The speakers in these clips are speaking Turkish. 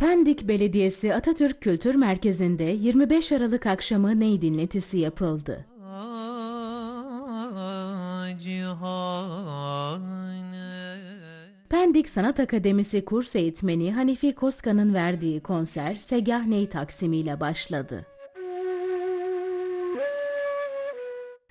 Pendik Belediyesi Atatürk Kültür Merkezi'nde 25 Aralık akşamı ney dinletisi yapıldı. Pendik Sanat Akademisi kurs eğitmeni Hanifi Koska'nın verdiği konser Segah Ney taksimiyle başladı.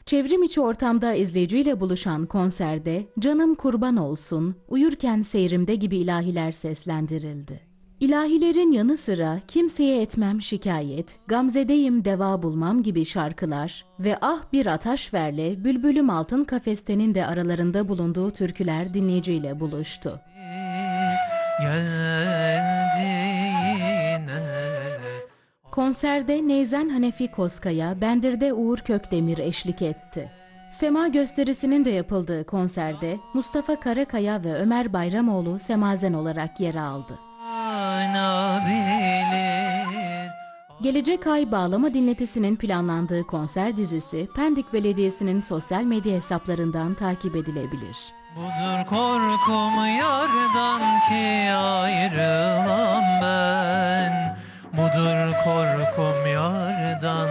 Çevrim içi ortamda izleyiciyle buluşan konserde Canım Kurban Olsun, Uyurken Seyrimde gibi ilahiler seslendirildi. İlahilerin yanı sıra Kimseye Etmem Şikayet, Gamzedeyim Deva Bulmam gibi şarkılar ve Ah Bir Ataş Ver'le Bülbülüm Altın Kafeste'nin de aralarında bulunduğu türküler dinleyiciyle buluştu. Konserde Neyzen Hanefi Koskaya, Bendir'de Uğur Kökdemir eşlik etti. Sema gösterisinin de yapıldığı konserde Mustafa Karakaya ve Ömer Bayramoğlu semazen olarak yer aldı. Gelecek ay bağlama dinletisinin planlandığı konser dizisi Pendik Belediyesi'nin sosyal medya hesaplarından takip edilebilir. Budur korkum yardan ki ayrılam ben Budur korkum yardan